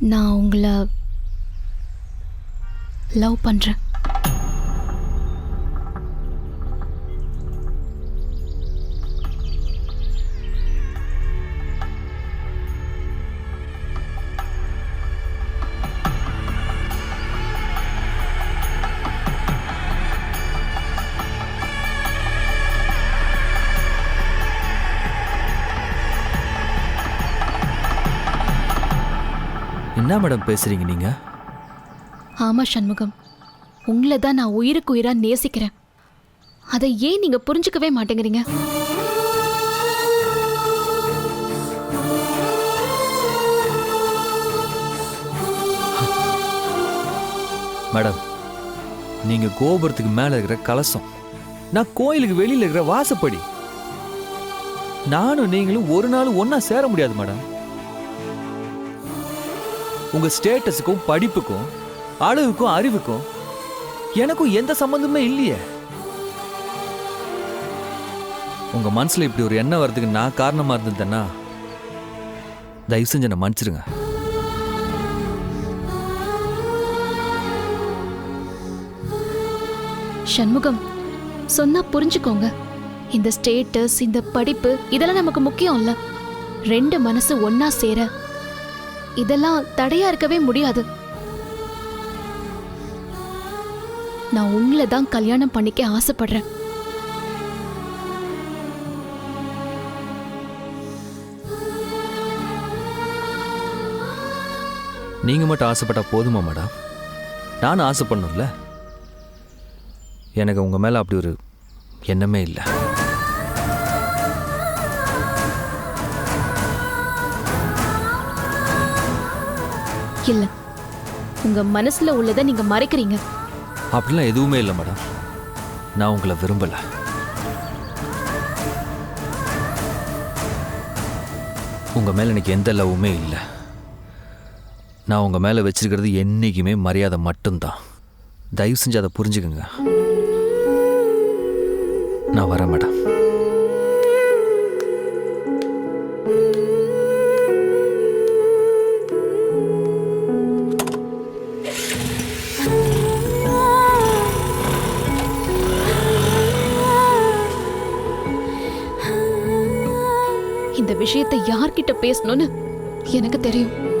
நான் உங்களை லவ் பண்ணுறேன் என்ன மேடம் பேசுறீங்க நீங்க? ஆமா சண்முகம். உங்களை தான் நான் உயிருக்கு உயிரா நேசிக்கிறேன். அதை ஏன் நீங்க புரிஞ்சுக்கவே மாட்டேங்கிறீங்க? மேடம் நீங்க கோபுரத்துக்கு மேல இருக்கிற கலசம். நான் கோயிலுக்கு வெளியில இருக்கிற வாசப்படி. நானும் நீங்களும் ஒரு நாள் ஒண்ணா சேர முடியாது மேடம். உங்க ஸ்டேட்டஸுக்கும் படிப்புக்கும் அளவுக்கும் அறிவுக்கும் எனக்கும் எந்த சம்பந்தமே இல்லையே. உங்க மனசுல இப்படி ஒரு எண்ணம் வர்றதுக்கு நான் காரணமா இருந்ததுன்னா தயவு செஞ்சு என்னை சண்முகம் சொன்னா புரிஞ்சுக்கோங்க. இந்த ஸ்டேட்டஸ் இந்த படிப்பு இதெல்லாம் நமக்கு முக்கியம் இல்ல ரெண்டு மனசு ஒன்னா சேர இதெல்லாம் தடையா இருக்கவே முடியாது. நான் உங்களை தான் கல்யாணம் பண்ணிக்க ஆசைப்படுறேன். நீங்க மட்டும் ஆசைப்பட்டா போதுமா மேடம்? நானும் ஆசைப்படணும்ல. எனக்கு உங்க மேல அப்படி ஒரு எண்ணமே இல்லை. இல்ல. உங்க மனசுல உள்ளதை நீங்க மறைக்கிறீங்க. அப்படிலாம் எதுவுமே இல்லை மேடம். நான் உங்களை விரும்பல. உங்க மேல எனக்கு எந்த லவ்வுமே இல்லை. நான் உங்க மேல வச்சிருக்கிறது என்னைக்குமே மரியாதை மட்டும்தான். தயவு செஞ்சு அதை புரிஞ்சுக்கங்க. நான் வரேன் மேடம். இந்த விஷயத்தை யார்கிட்ட பேசணும்னு எனக்கு தெரியும்.